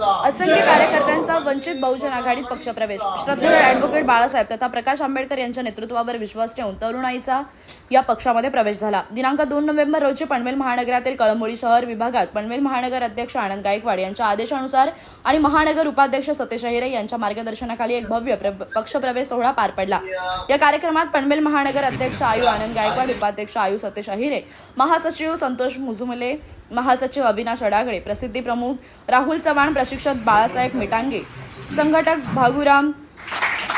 असंख्य कार्यकर्त्यांचा वंचित बहुजन आघाडीत पक्षप्रवेश. श्रद्धेय अॅडव्होकेट बाळासाहेब तथा प्रकाश आंबेडकर यांच्या नेतृत्वावर विश्वास ठेवून तरुणाईचा या पक्षामध्ये प्रवेश झाला. दिनांक दोन नोव्हेंबर रोजी पनवेल महानगरातील कळंबोळी शहर विभागात पनवेल महानगर अध्यक्ष आनंद गायकवाड यांच्या आदेशानुसार आणि महानगर उपाध्यक्ष सतेश अहिरे यांच्या मार्गदर्शनाखाली एक भव्य प्र- पक्षप्रवेश सोहळा पार पडला. या कार्यक्रमात पनवेल महानगर अध्यक्ष आयु आनंद गायकवाड उपाध्यक्ष आयु सतेश अहिरे महासचिव संतोष मुजुमले महासचिव अविनाश अडागळे प्रसिद्धी प्रमुख राहुल चव्हाण प्रशिक्षक बाळासाहेब मिटांगे संघटक भागुराम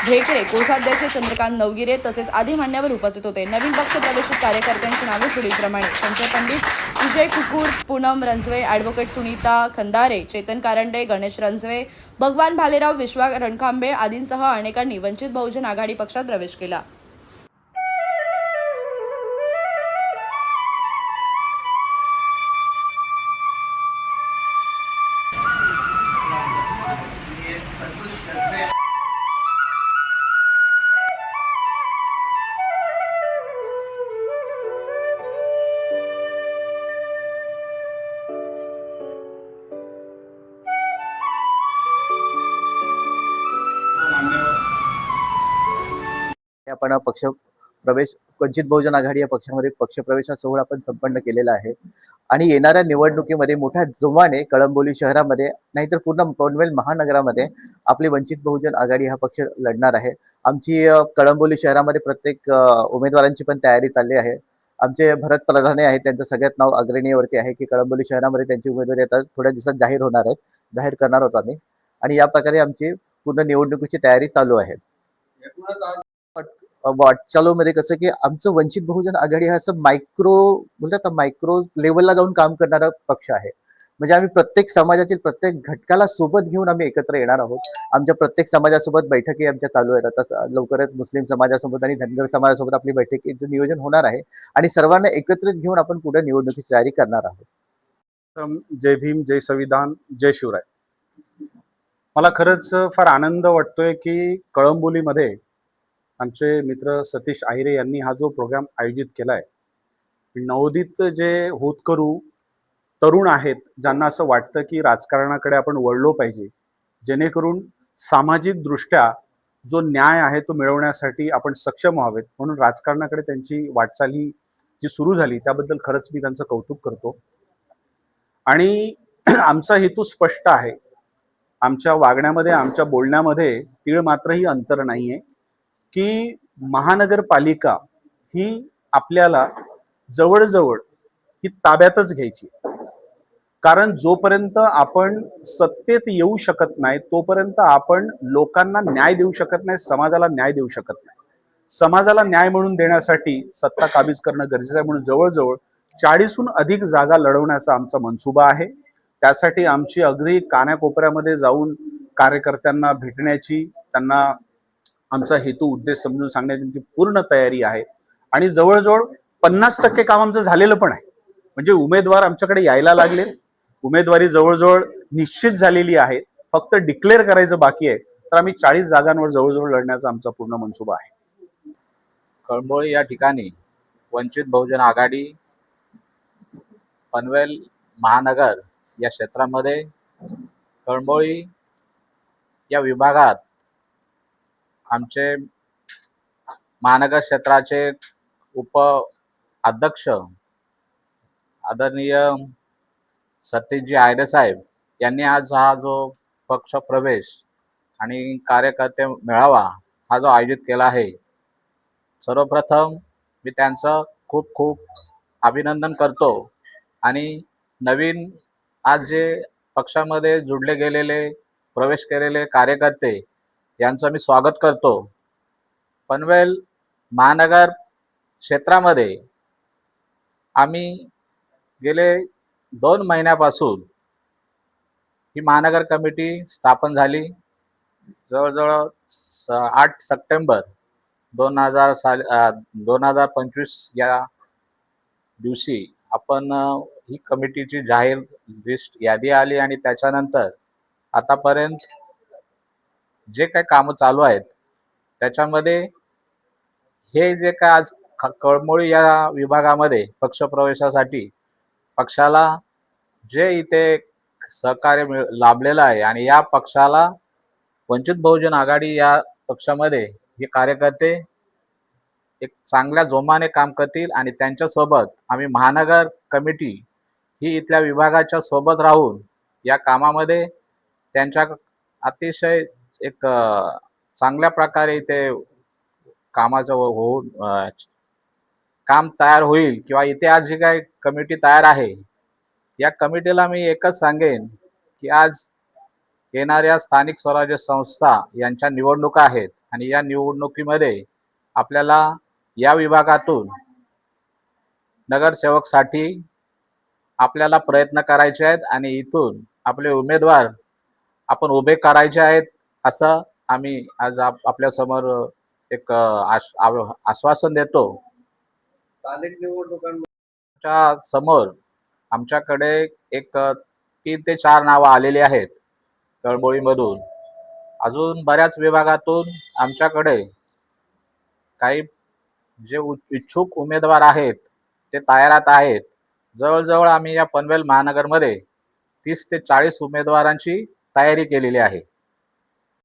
ढेकरे कोषाध्यक्ष चंद्रकांत नवगिरे तसेच आदी मान्यवर उपस्थित होते. नवीन पक्ष प्रवेशित कार्यकर्त्यांची नावे पुढीलप्रमाणे संजय पंडित विजय कुकुर पूनम रंजवे ॲडव्होकेट सुनीता खंदारे चेतन कारंडे गणेश रंजवे भगवान भालेराव विश्वा रणखांबे आदींसह अनेकांनी वंचित बहुजन आघाडी पक्षात प्रवेश केला. आपण पक्ष प्रवेश वंचित बहुजन आघाडी या पक्षामध्ये पक्षप्रवेशा सोहळा आपण संपन्न केलेला आहे. आणि येणाऱ्या निवडणुकीमध्ये मोठ्या जोमाने कळंबोली शहरामध्ये नाहीतर पूर्ण पनवेल महानगरामध्ये आपली वंचित बहुजन आघाडी हा पक्ष लढणार आहे. आमची कळंबोली शहरामध्ये प्रत्येक उमेदवारांची पण तयारी चालली आहे. आमचे भरत प्रधाने आहेत त्यांचं सगळ्यात नाव अग्रणीवरती आहे की कळंबोली शहरामध्ये त्यांची उमेदवारी आता थोड्या दिवसात जाहीर होणार आहेत. जाहीर करणार आहोत आम्ही. आणि या प्रकारे आमची पूर्ण निवडणुकीची तयारी चालू आहे. वाटचालोमध्ये कसं की आमचं वंचित बहुजन आघाडी हा असं मायक्रो बोलतात मायक्रो लेवलला जाऊन काम करणारा पक्ष आहे. म्हणजे आम्ही प्रत्येक समाजातील प्रत्येक घटकाला सोबत घेऊन आम्ही एकत्र येणार आहोत. आमच्या प्रत्येक समाजासोबत बैठकी आमच्या चालू आहेत. आता लवकरच मुस्लिम समाजासोबत आणि धनगर समाजासोबत आपली बैठकीचं नियोजन होणार आहे. आणि सर्वांना एकत्रित घेऊन आपण पुढे निवडणुकीची तयारी करणार आहोत. जय भीम जय संविधान जय शिवराय. मला खरंच फार आनंद वाटतोय की कळंबोलीमध्ये आमचे मित्र सतीश आहिरे यांनी हा जो प्रोग्राम आयोजित केलाय नवोदित जे होतकरू तरुण आहेत ज्यांना असं वाटतं की राजकारणाकडे आपण वळलो पाहिजे जेणेकरून सामाजिक दृष्ट्या जो न्याय आहे तो मिळवण्यासाठी आपण सक्षम व्हावेत. म्हणून राजकारणाकडे त्यांची वाटचाल ही जी सुरू झाली त्याबद्दल खरंच मी त्यांचं कौतुक करतो. आणि आमचा हेतू स्पष्ट आहे. आमच्या वागण्यामध्ये आमच्या बोलण्यामध्ये तीळ मात्रही अंतर नाही आहे की महानगरपालिका ही आपल्याला जवळजवळ ही ताब्यातच घ्यायची. कारण जोपर्यंत आपण सत्तेत येऊ शकत नाही तोपर्यंत आपण लोकांना न्याय देऊ शकत नाही समाजाला न्याय देऊ शकत नाही. समाजाला न्याय म्हणून देण्यासाठी सत्ता काबीज करणं गरजेचं आहे. म्हणून जवळजवळ चाळीसहून अधिक जागा लढवण्याचा आमचा मनसुबा आहे. त्यासाठी आमची अगदी कानाकोपऱ्यामध्ये जाऊन कार्यकर्त्यांना भेटण्याची त्यांना आमचा हेतू उद्देश समजून सांगण्याची आमची पूर्ण तयारी आहे. आणि जवळजवळ पन्नास टक्के काम आमचं झालेलं पण आहे. म्हणजे उमेदवार आमच्याकडे यायला लागले. उमेदवारी जवळजवळ निश्चित झालेली आहे. फक्त डिक्लेअर करायचं बाकी आहे. तर आम्ही चाळीस जागांवर जवळजवळ लढण्याचा आमचा पूर्ण मनसुबा आहे. कळंबोळी या ठिकाणी वंचित बहुजन आघाडी पनवेल महानगर या क्षेत्रामध्ये कळंबोळी या विभागात आमचे महानगर क्षेत्राचे उप अध्यक्ष आदरणीय सतीशजी आयरे साहेब यांनी आज हा जो पक्ष प्रवेश आणि कार्यकर्ते मेळावा हा जो आयोजित केला आहे सर्वप्रथम मी त्यांचं खूप खूप अभिनंदन करतो आणि नवीन आज जे पक्षामध्ये जुडले गेलेले प्रवेश केलेले कार्यकर्ते यांचं मी स्वागत करतो. पनवेल महानगर क्षेत्रामध्ये आम्ही गेले दोन महिन्यापासून ही महानगर कमिटी स्थापन झाली. जवळजवळ आठ सप्टेंबर दोन हजार साल दोन हजार पंचवीस या दिवशी आपण ही कमिटीची जाहीर लिस्ट यादी आली आणि त्याच्यानंतर आतापर्यंत जे काही कामं चालू आहेत त्याच्यामध्ये हे जे काय आज कळमोळी या विभागामध्ये पक्षप्रवेशासाठी पक्षाला जे इथे सहकार्य मिळ लाभलेलं आहे आणि या पक्षाला वंचित बहुजन आघाडी या पक्षामध्ये हे कार्यकर्ते एक चांगल्या जोमाने काम करतील आणि त्यांच्यासोबत आम्ही महानगर कमिटी ही इथल्या विभागाच्या सोबत राहून या कामामध्ये त्यांच्या अतिशय एक चांगल्या प्रकारे इथे कामाचं हो, होऊन काम तयार होईल किंवा इथे आज जी काही कमिटी तयार आहे या कमिटीला मी एकच सांगेन की आज येणाऱ्या स्थानिक स्वराज्य संस्था यांच्या निवडणुका आहेत आणि या निवडणुकीमध्ये आपल्याला या विभागातून नगरसेवकसाठी आपल्याला प्रयत्न करायचे आहेत आणि इथून आपले उमेदवार आपण उभे करायचे आहेत. असं आम्ही आज आप आपल्यासमोर एक अ, आश आव- आश्वासन देतो. स्थानिक निवडणुकांमध्ये च्या समोर आमच्याकडे एक तीन ते चार नावं आलेली आहेत कळबोळीमधून अजून बऱ्याच विभागातून आमच्याकडे काही जे इच्छुक उमेदवार आहेत ते तयारात आहेत. जवळजवळ आम्ही या पनवेल महानगरमध्ये तीस ते चाळीस उमेदवारांची तयारी केलेली आहे.